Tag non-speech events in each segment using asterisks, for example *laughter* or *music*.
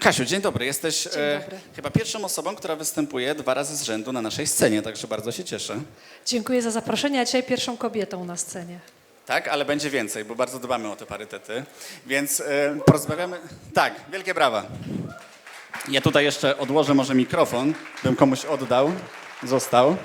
Kasiu, dzień dobry. Jesteś Dzień e, dobry. chyba pierwszą osobą, która występuje dwa razy z rzędu na naszej scenie, także bardzo się cieszę. Dziękuję za zaproszenie, a dzisiaj pierwszą kobietą na scenie. Tak, ale będzie więcej, bo bardzo dbamy o te parytety. Więc e, porozmawiamy. Tak, wielkie brawa. Ja tutaj jeszcze odłożę może mikrofon, bym komuś oddał. Został.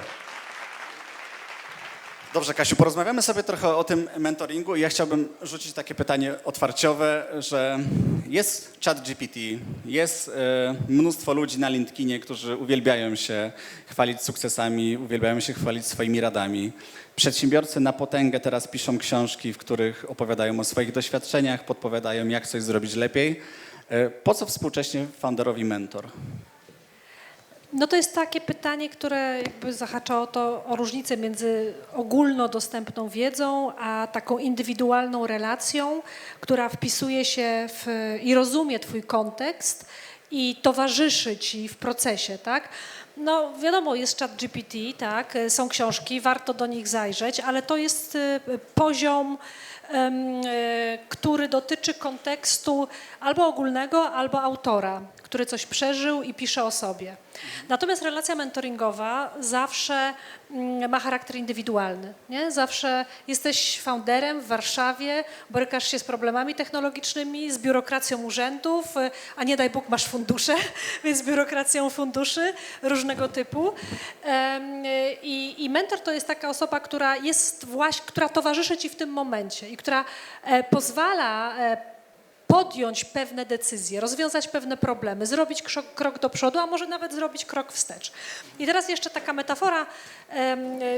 Dobrze, Kasiu, porozmawiamy sobie trochę o tym mentoringu i ja chciałbym rzucić takie pytanie otwarciowe, że jest chat GPT, jest e, mnóstwo ludzi na LinkedInie, którzy uwielbiają się chwalić sukcesami, uwielbiają się chwalić swoimi radami. Przedsiębiorcy na potęgę teraz piszą książki, w których opowiadają o swoich doświadczeniach, podpowiadają, jak coś zrobić lepiej. E, po co współcześnie founderowi mentor? No to jest takie pytanie, które jakby zahacza o to, o różnicę między ogólnodostępną wiedzą, a taką indywidualną relacją, która wpisuje się w, i rozumie twój kontekst i towarzyszy ci w procesie, tak? No wiadomo, jest chat GPT, tak, są książki, warto do nich zajrzeć, ale to jest y, poziom, y, który dotyczy kontekstu albo ogólnego, albo autora, który coś przeżył i pisze o sobie. Natomiast relacja mentoringowa zawsze mm, ma charakter indywidualny. Nie? Zawsze jesteś founderem w Warszawie, borykasz się z problemami technologicznymi, z biurokracją urzędów, a nie daj Bóg masz fundusze, *laughs* więc z biurokracją funduszy różnego typu. I, I mentor to jest taka osoba, która jest właśnie, która towarzyszy ci w tym momencie i która e, pozwala e, podjąć pewne decyzje, rozwiązać pewne problemy, zrobić krok, do przodu, a może nawet zrobić krok wstecz. I teraz jeszcze taka metafora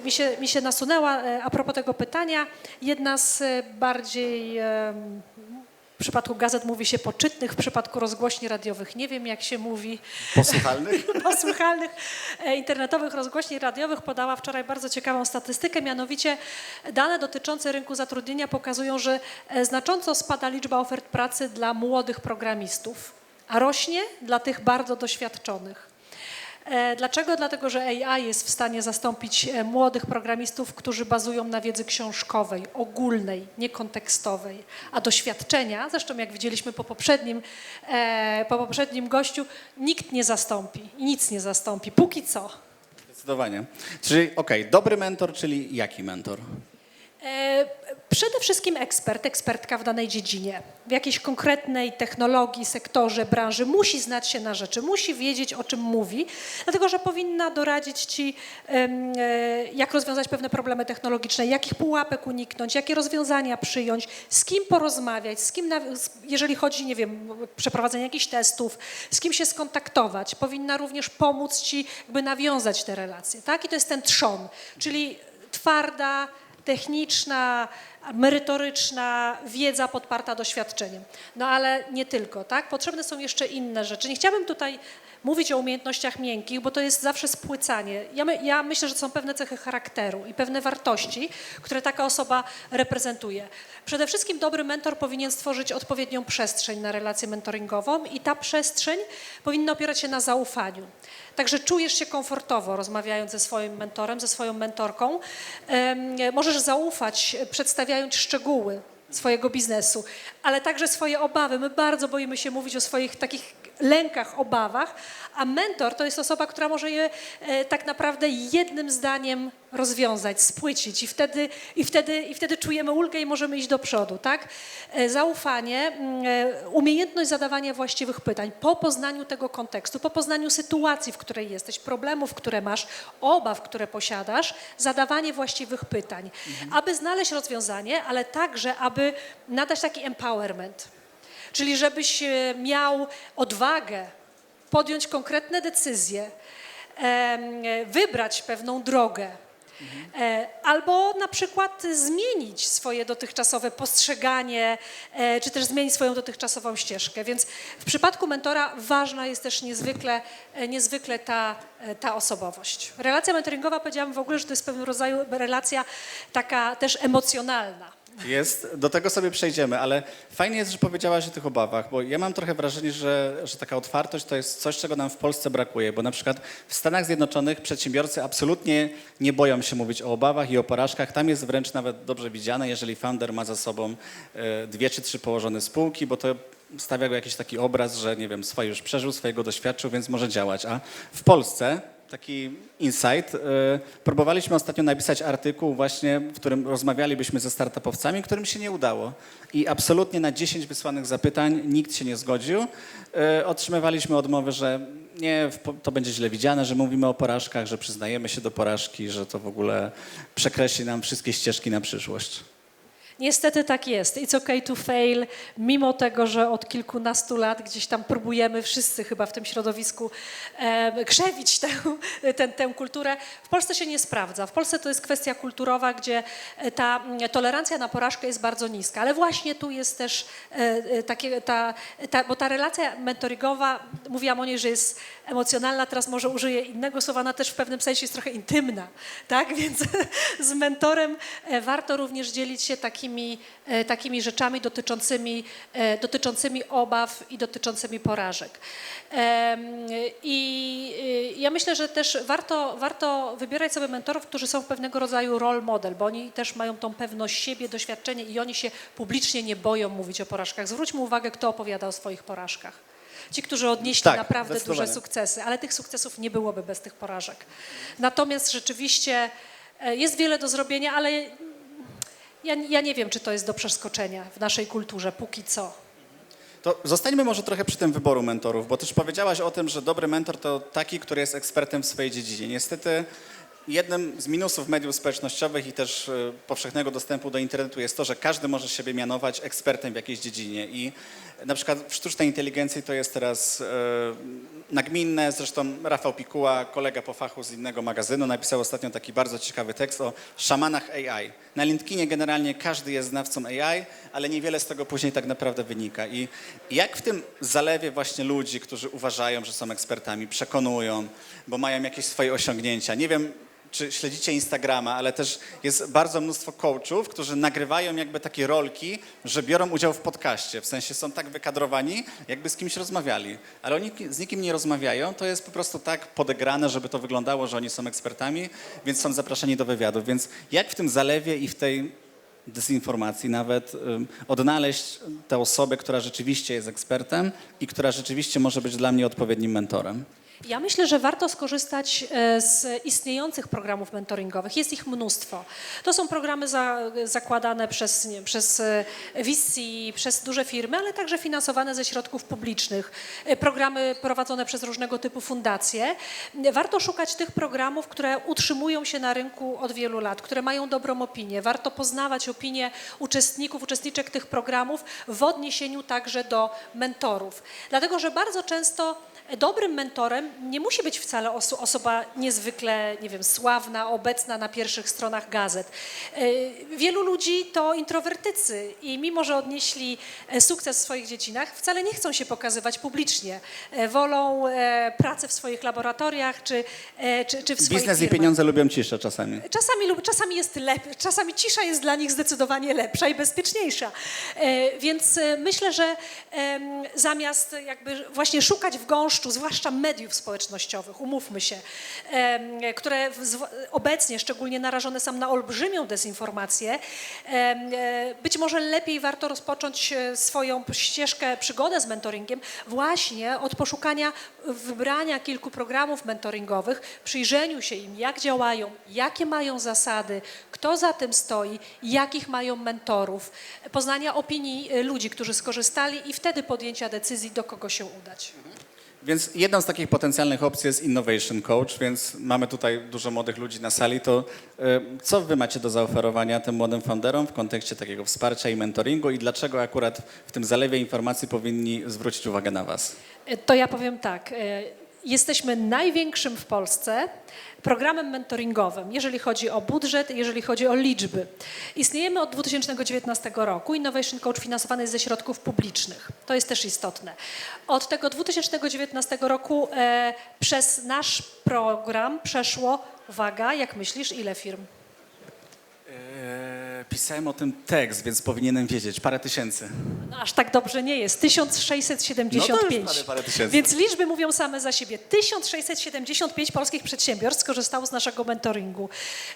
mi, się, mi się nasunęła e, a propos tego pytania. Jedna z bardziej w przypadku gazet mówi się poczytnych, w przypadku rozgłośni radiowych nie wiem jak się mówi Posłuchalnych? *laughs* posłuchalnych e, internetowych rozgłośni radiowych podała wczoraj bardzo ciekawą statystykę, mianowicie dane dotyczące rynku zatrudnienia pokazują, że e, znacząco spada liczba ofert pracy dla młodych programistów, a rośnie dla tych bardzo doświadczonych. E, Dlaczego? Dlatego, że AI jest w stanie zastąpić e, młodych programistów, którzy bazują na wiedzy książkowej, ogólnej, niekontekstowej, a doświadczenia, zresztą jak widzieliśmy po poprzednim, e, po poprzednim gościu, nikt nie zastąpi i nic nie zastąpi, póki co. Zdecydowanie. Czyli okej, dobry mentor, czyli jaki mentor? E, Przede wszystkim ekspert, ekspertka w danej dziedzinie, w jakiejś konkretnej technologii, sektorze, branży, musi znać się na rzeczy, musi wiedzieć, o czym mówi, dlatego że powinna doradzić ci, e, jak rozwiązać pewne problemy technologiczne, jakich pułapek uniknąć, jakie rozwiązania przyjąć, z kim porozmawiać, z kim, jeżeli chodzi, nie wiem, przeprowadzenie jakichś testów, z kim się skontaktować. Powinna również pomóc ci jakby nawiązać te relacje, tak? I to jest ten trzon, czyli twarda, techniczna, merytoryczna wiedza podparta doświadczeniem. No ale nie tylko, tak? Potrzebne są jeszcze inne rzeczy. Nie chciałabym tutaj mówić o umiejętnościach miękkich, bo to jest zawsze spłycanie. Ja, my, ja myślę, że są pewne cechy charakteru i pewne wartości, które taka osoba reprezentuje. Przede wszystkim dobry mentor powinien stworzyć odpowiednią przestrzeń na relację mentoringową i ta przestrzeń powinna opierać się na zaufaniu. Także czujesz się komfortowo rozmawiając ze swoim mentorem, ze swoją mentorką. Możesz zaufać, przedstawiając szczegóły swojego biznesu, ale także swoje obawy. My bardzo boimy się mówić o swoich takich lękach, obawach, a mentor to jest osoba, która może je e, tak naprawdę jednym zdaniem rozwiązać, spłycić i wtedy, i, wtedy, i wtedy czujemy ulgę i możemy iść do przodu, tak? E, Zaufanie, mm, e, umiejętność zadawania właściwych pytań po poznaniu tego kontekstu, po poznaniu sytuacji, w której jesteś, problemów, które masz, obaw, które posiadasz, zadawanie właściwych pytań, aby znaleźć rozwiązanie, ale także, aby nadać taki empowerment. Czyli żebyś e, miał odwagę podjąć konkretne decyzje, e, wybrać pewną drogę. E, Albo na przykład zmienić swoje dotychczasowe postrzeganie, czy też zmienić swoją dotychczasową ścieżkę. Więc w przypadku mentora ważna jest też niezwykle, niezwykle ta, ta osobowość. Relacja mentoringowa, powiedziałam w ogóle, że to jest pewnego rodzaju relacja taka też emocjonalna. Jest, do tego sobie przejdziemy, ale fajnie jest, że powiedziałaś o tych obawach, bo ja mam trochę wrażenie, że, że taka otwartość to jest coś, czego nam w Polsce brakuje, bo na przykład w Stanach Zjednoczonych przedsiębiorcy absolutnie nie boją się mówić o obawach i o porażkach. Tam jest wręcz nawet dobrze widziane, jeżeli founder ma za sobą e, dwie czy trzy położone spółki, bo to stawia go jakiś taki obraz, że nie wiem, swoje już przeżył, swojego doświadczył, więc może działać. A w Polsce taki insight. e, Próbowaliśmy ostatnio napisać artykuł właśnie, w którym rozmawialibyśmy ze startupowcami, którym się nie udało. I absolutnie na 10 wysłanych zapytań nikt się nie zgodził. E, Otrzymywaliśmy odmowy, że nie, to będzie źle widziane, że mówimy o porażkach, że przyznajemy się do porażki, że to w ogóle przekreśli nam wszystkie ścieżki na przyszłość. Niestety tak jest. It's okay to fail, mimo tego, że od kilkunastu lat gdzieś tam próbujemy wszyscy chyba w tym środowisku e, krzewić tę, tę, tę kulturę. W Polsce się nie sprawdza. W Polsce to jest kwestia kulturowa, gdzie e, ta tolerancja na porażkę jest bardzo niska. Ale właśnie tu jest też e, e, takie, ta, ta, bo ta relacja mentoringowa, mówiłam o niej, że jest emocjonalna, teraz może użyję innego słowa, ona też w pewnym sensie jest trochę intymna, tak? *laughs* Więc z mentorem e, warto również dzielić się takimi, e, takimi rzeczami dotyczącymi, e, dotyczącymi obaw i dotyczącymi porażek. I y, ja myślę, że też warto, warto wybierać sobie mentorów, którzy są pewnego rodzaju role model, bo oni też mają tą pewność siebie, doświadczenie i oni się publicznie nie boją mówić o porażkach. Zwróćmy uwagę, kto opowiada o swoich porażkach. Ci, którzy odnieśli Tak, naprawdę duże sukcesy, ale tych sukcesów nie byłoby bez tych porażek. Natomiast rzeczywiście e, jest wiele do zrobienia, ale ja, ja nie wiem, czy to jest do przeskoczenia w naszej kulturze, póki co. To zostańmy może trochę przy tym wyboru mentorów, bo też powiedziałaś o tym, że dobry mentor to taki, który jest ekspertem w swojej dziedzinie. Niestety jednym z minusów mediów społecznościowych i też e, powszechnego dostępu do internetu jest to, że każdy może siebie mianować ekspertem w jakiejś dziedzinie i na przykład w sztucznej inteligencji to jest teraz e, nagminne, zresztą Rafał Pikuła, kolega po fachu z innego magazynu, napisał ostatnio taki bardzo ciekawy tekst o szamanach AI. Na LinkedInie generalnie każdy jest znawcą AI, ale niewiele z tego później tak naprawdę wynika. I jak w tym zalewie właśnie ludzi, którzy uważają, że są ekspertami, przekonują, bo mają jakieś swoje osiągnięcia. Nie wiem, czy śledzicie Instagrama, ale też jest bardzo mnóstwo coachów, którzy nagrywają jakby takie rolki, że biorą udział w podcaście. W sensie są tak wykadrowani, jakby z kimś rozmawiali. Ale oni z nikim nie rozmawiają, to jest po prostu tak podegrane, żeby to wyglądało, że oni są ekspertami, więc są zapraszani do wywiadów. Więc jak w tym zalewie i w tej dezinformacji nawet odnaleźć tę osobę, która rzeczywiście jest ekspertem i która rzeczywiście może być dla mnie odpowiednim mentorem? Ja myślę, że warto skorzystać e, z istniejących programów mentoringowych. Jest ich mnóstwo. To są programy za, zakładane przez, nie, przez e, VC, przez duże firmy, ale także finansowane ze środków publicznych. E, Programy prowadzone przez różnego typu fundacje. Warto szukać tych programów, które utrzymują się na rynku od wielu lat, które mają dobrą opinię. Warto poznawać opinie uczestników, uczestniczek tych programów w odniesieniu także do mentorów. Dlatego, że bardzo często Dobrym mentorem nie musi być wcale oso- osoba niezwykle, nie wiem, sławna, obecna na pierwszych stronach gazet. E, Wielu ludzi to introwertycy i mimo, że odnieśli e, sukces w swoich dziedzinach, wcale nie chcą się pokazywać publicznie. E, Wolą pracę w swoich laboratoriach czy, czy, czy w swoich Biznes i firmach. pieniądze lubią ciszę czasami. Czasami, czasami jest lep, czasami cisza jest dla nich zdecydowanie lepsza i bezpieczniejsza. E, więc e, myślę, że zamiast jakby właśnie szukać w gąszczu, zwłaszcza mediów społecznościowych, umówmy się, które obecnie szczególnie narażone są na olbrzymią dezinformację, e, być może lepiej warto rozpocząć swoją ścieżkę, przygodę z mentoringiem właśnie od poszukania, wybrania kilku programów mentoringowych, przyjrzeniu się im, jak działają, jakie mają zasady, kto za tym stoi, jakich mają mentorów, poznania opinii e, ludzi, którzy skorzystali i wtedy podjęcia decyzji, do kogo się udać. Więc jedną z takich potencjalnych opcji jest Innovation Coach, więc mamy tutaj dużo młodych ludzi na sali. To y, co wy macie do zaoferowania tym młodym founderom w kontekście takiego wsparcia i mentoringu i dlaczego akurat w tym zalewie informacji powinni zwrócić uwagę na was? E, To ja powiem tak. Jesteśmy największym w Polsce programem mentoringowym, jeżeli chodzi o budżet, jeżeli chodzi o liczby. Istniejemy od 2019 roku. Innovation Coach finansowany jest ze środków publicznych. To jest też istotne. Od tego 2019 roku e, przez nasz program przeszło, uwaga, jak myślisz, ile firm? E, pisałem o tym tekst, więc powinienem wiedzieć. Parę tysięcy. No, aż tak dobrze nie jest. 1675. No to już parę- parę tysięcy. Więc liczby mówią same za siebie. 1675 polskich przedsiębiorstw skorzystało z naszego mentoringu,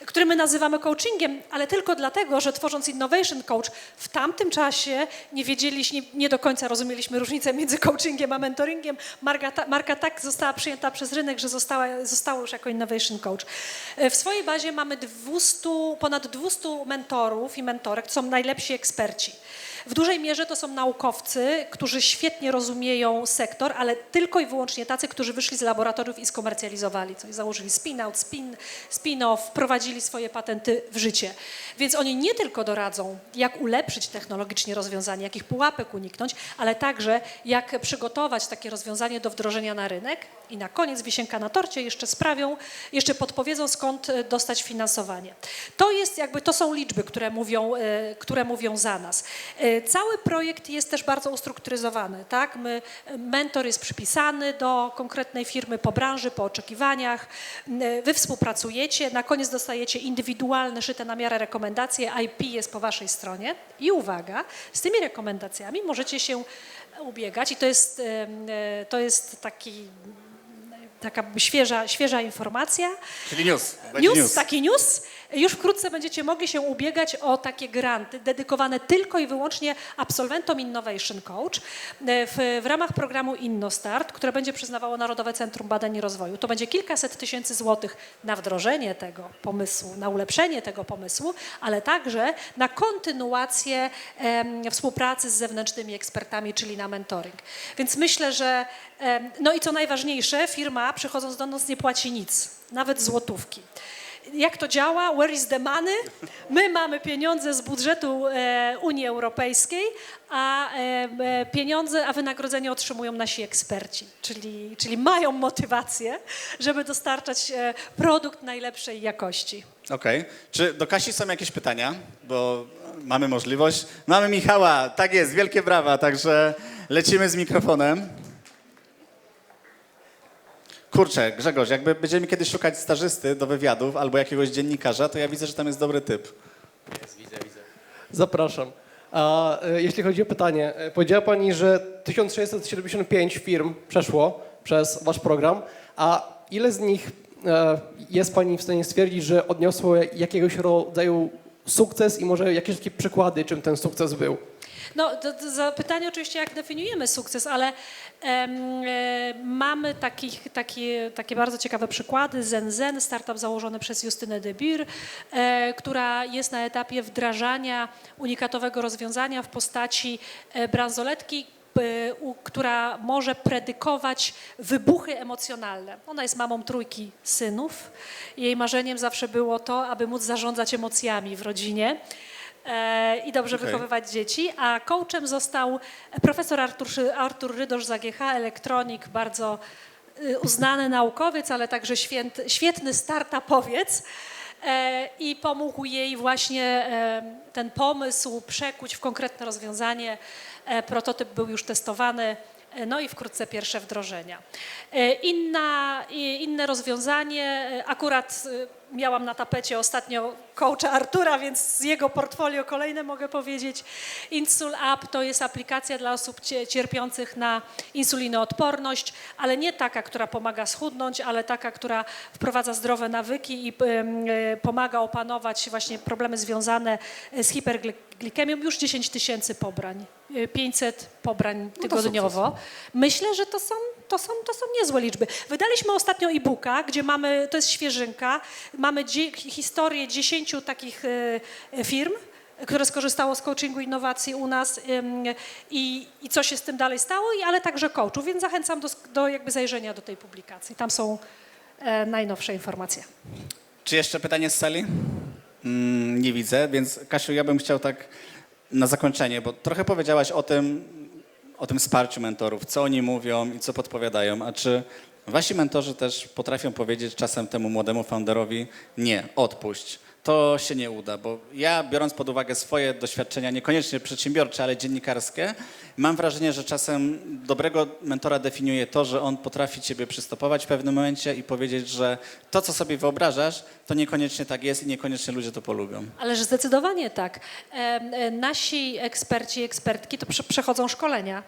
który my nazywamy coachingiem, ale tylko dlatego, że tworząc Innovation Coach w tamtym czasie nie wiedzieliśmy, nie, do końca rozumieliśmy różnicę między coachingiem a mentoringiem. Marka, marka tak została przyjęta przez rynek, że została, zostało już jako Innovation Coach. E, W swojej bazie mamy 200, ponad 200 mentorów i mentorek, to są najlepsi eksperci. W dużej mierze to są naukowcy, którzy świetnie rozumieją sektor, ale tylko i wyłącznie tacy, którzy wyszli z laboratoriów i skomercjalizowali coś. Założyli spin-out, spin, spin-off, wprowadzili swoje patenty w życie. Więc oni nie tylko doradzą, jak ulepszyć technologicznie rozwiązanie, jakich pułapek uniknąć, ale także jak przygotować takie rozwiązanie do wdrożenia na rynek i na koniec wisienka na torcie jeszcze sprawią, jeszcze podpowiedzą skąd e, dostać finansowanie. To jest jakby, to są liczby, które mówią, e, które mówią za nas. E, Cały projekt jest też bardzo ustrukturyzowany, tak? My, mentor jest przypisany do konkretnej firmy po branży, po oczekiwaniach. E, Wy współpracujecie, na koniec dostajecie indywidualne, szyte na miarę rekomendacje, IP jest po waszej stronie i uwaga, z tymi rekomendacjami możecie się ubiegać i to jest, e, to jest taki taka świeża, świeża informacja. Czyli news. News, news. taki news. Już wkrótce będziecie mogli się ubiegać o takie granty dedykowane tylko i wyłącznie absolwentom Innovation Coach e, w, w ramach programu InnoStart, które będzie przyznawało Narodowe Centrum Badań i Rozwoju. To będzie kilkaset tysięcy złotych na wdrożenie tego pomysłu, na ulepszenie tego pomysłu, ale także na kontynuację em, współpracy z zewnętrznymi ekspertami, czyli na mentoring. Więc myślę, że em, no i co najważniejsze, firma przychodząc do nas nie płaci nic, nawet złotówki. Jak to działa? Where is the money? My mamy pieniądze z budżetu e, Unii Europejskiej, a e, e, pieniądze, a wynagrodzenie otrzymują nasi eksperci, czyli, czyli mają motywację, żeby dostarczać produkt najlepszej jakości. Okej. Czy do Kasi są jakieś pytania? Bo mamy możliwość. Mamy Michała, tak jest, wielkie brawa, także lecimy z mikrofonem. Kurczę, Grzegorz, jakby będziemy kiedyś szukać stażysty do wywiadów albo jakiegoś dziennikarza, to ja widzę, że tam jest dobry typ. Zapraszam. A e, jeśli chodzi o pytanie, e, powiedziała Pani, że 1675 firm przeszło przez Wasz program, a ile z nich e, jest Pani w stanie stwierdzić, że odniosło jakiegoś rodzaju sukces i może jakieś takie przykłady, czym ten sukces był? No, to, to za pytanie oczywiście, jak definiujemy sukces, ale em, e, mamy takich, takie, takie bardzo ciekawe przykłady. Zen startup założony przez Justynę de Beer, e, która jest na etapie wdrażania unikatowego rozwiązania w postaci e, bransoletki, która może predykować wybuchy emocjonalne. Ona jest mamą trójki synów. Jej marzeniem zawsze było to, aby móc zarządzać emocjami w rodzinie i dobrze Okej. wychowywać dzieci, a coachem został profesor Artur, Artur Rydosz z AGH, elektronik, bardzo y, uznany naukowiec, ale także święt, świetny startupowiec. E, I pomógł jej właśnie e, ten pomysł przekuć w konkretne rozwiązanie. E, Prototyp był już testowany, e, no i wkrótce pierwsze wdrożenia. E, Inna, inne rozwiązanie, e, akurat e, miałam na tapecie ostatnio coacha Artura, więc z jego portfolio kolejne mogę powiedzieć. Insul App to jest aplikacja dla osób cie- cierpiących na insulinoodporność, ale nie taka, która pomaga schudnąć, ale taka, która wprowadza zdrowe nawyki i e, pomaga opanować właśnie problemy związane e, z hiperglikemią. Już 10 tysięcy pobrań, e, 500 pobrań tygodniowo. Myślę, że to są, to, są, to są niezłe liczby. Wydaliśmy ostatnio e-booka, gdzie mamy, to jest świeżynka, mamy dzie, historię 10 takich e, e, firm, które skorzystało z coachingu innowacji u nas i, i co się z tym dalej stało, ale także coachów, więc zachęcam do, do jakby zajrzenia do tej publikacji. Tam są e, najnowsze informacje. Czy jeszcze pytanie z sali? Mm, nie widzę, więc Kasiu, ja bym chciał tak na zakończenie, bo trochę powiedziałaś o tym, o tym wsparciu mentorów, co oni mówią i co podpowiadają, a czy wasi mentorzy też potrafią powiedzieć czasem temu młodemu founderowi nie, odpuść, to się nie uda, bo ja biorąc pod uwagę swoje doświadczenia, niekoniecznie przedsiębiorcze, ale dziennikarskie, mam wrażenie, że czasem dobrego mentora definiuje to, że on potrafi ciebie przystopować w pewnym momencie i powiedzieć, że to, co sobie wyobrażasz, to niekoniecznie tak jest i niekoniecznie ludzie to polubią. Ależ zdecydowanie tak. E, e, nasi eksperci i ekspertki to prze, przechodzą szkolenia.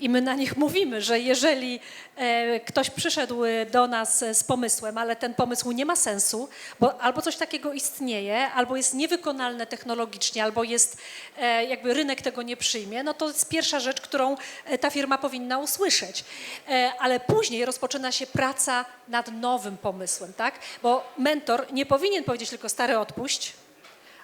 I my na nich mówimy, że jeżeli e, ktoś przyszedł do nas z pomysłem, ale ten pomysł nie ma sensu, bo albo coś takiego istnieje, albo jest niewykonalne technologicznie, albo jest e, jakby rynek tego nie przyjmie, no to jest pierwsza rzecz, którą e, ta firma powinna usłyszeć. Ale później rozpoczyna się praca nad nowym pomysłem, tak? Bo mentor nie powinien powiedzieć tylko stary odpuść,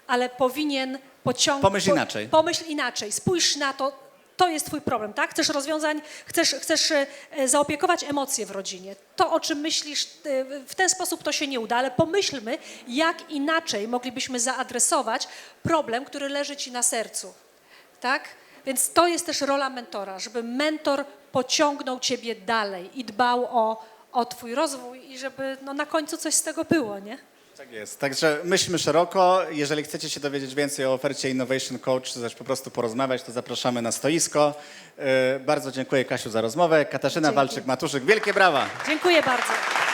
ale powinien pociągnąć. Pomyśl inaczej. Pomyśl inaczej. Spójrz na to. To jest twój problem, tak? Chcesz rozwiązań, chcesz, chcesz e, zaopiekować emocje w rodzinie. To, o czym myślisz, e, w ten sposób to się nie uda, ale pomyślmy, jak inaczej moglibyśmy zaadresować problem, który leży ci na sercu, tak? Więc to jest też rola mentora, żeby mentor pociągnął ciebie dalej i dbał o, o twój rozwój i żeby no, na końcu coś z tego było, nie? Tak jest. Także myślmy szeroko. Jeżeli chcecie się dowiedzieć więcej o ofercie Innovation Coach, czy też po prostu porozmawiać, to zapraszamy na stoisko. Yy, Bardzo dziękuję Kasiu za rozmowę. Katarzyna. Walczyk-Matuszyk, wielkie brawa. Dziękuję bardzo.